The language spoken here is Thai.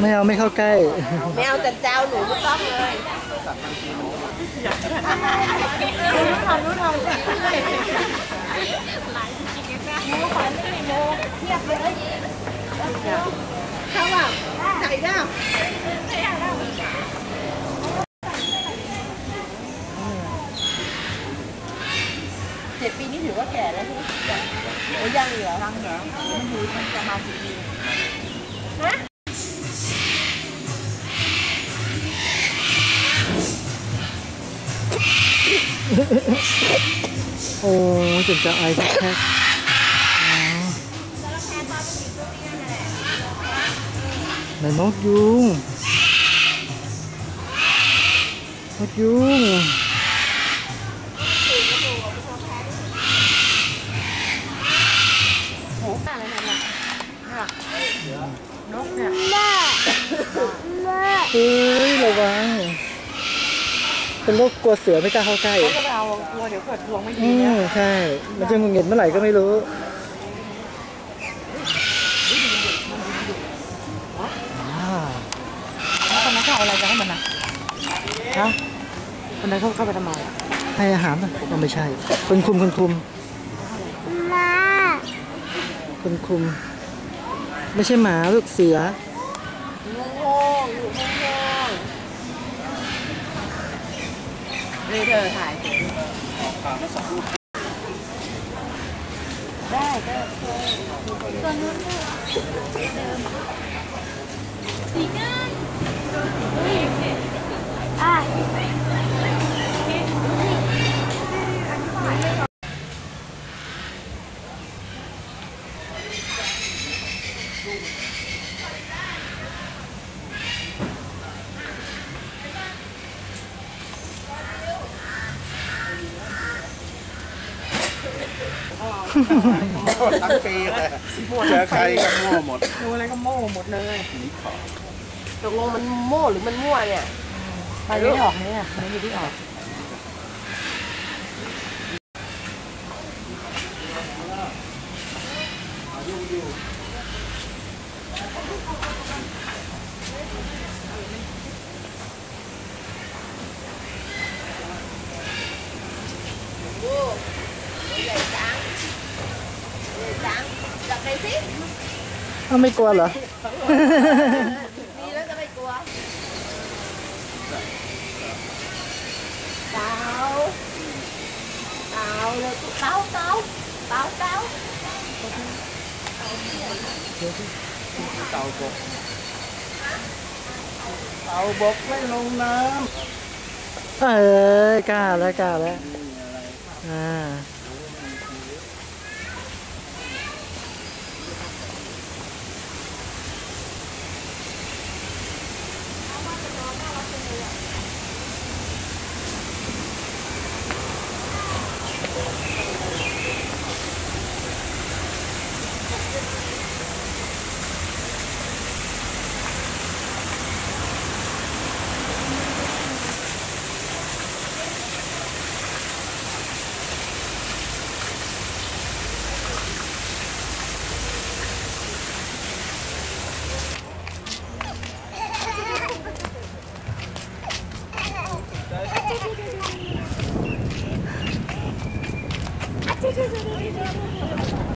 ไม่เอาไม่เข้าใกล้ ไม่เอาจันเจ้าหนูไม่ต้องเลยรู้ทำรู้ทำโมขวัญโมเทียบเลยเขาแบบใส่ด้ามเจ็ดปีนี่ถือว่าแก่แล้วใช่ไหมโอ้ยังเหรอยังเหรอมันอยู่ประมาณสิบปีฮะโอ้ยเจ็บจะไอแค่อ๋อไหนนกยุงนกยุง โหอะไรเนี่ย เนี่ยนกเนี่ยเฮ้ยระวังเป็นโรคกลัวเสือไม่กล้าเข้าใกล้เขาจะไปเอากลัวเดี๋ยวเกิดดวงไม่อืดีเนี่ยมใช่ มันจะหงุดหงิดเมื่อไหร่ก็ไม่รู้ อ่าแล้วคนนั้นเขาเอาอะไรจะให้มันนะฮะคนนั้นเขาเข้าไปทำไมอะให้อาหารป่ะก็ไม่ใช่คนคุมคนคุมคนคุม ไม่ใช่หมาลูกเสืองงงอยู่งงงเลยเธอถ่ายได้ได้ตัวนู้น ทั้งปีเลยเจอใครก็มั่วหมดดูอะไรก็โม่หมดเลยตกลงมันโม่หรือมันมั่วเนี่ยไปไม่ออกเนี่ยไม่อยู่ที่ออก จับไปสิเอ้าไม่กลัวเหรอ มีแล้วจะไม่กลัวเตาเตาเลยเตาเตาเตาเตาเต่าบกเต่าบกไม่ลงน้เอ้ยกล้าแล้วกล้าแล้วอ่า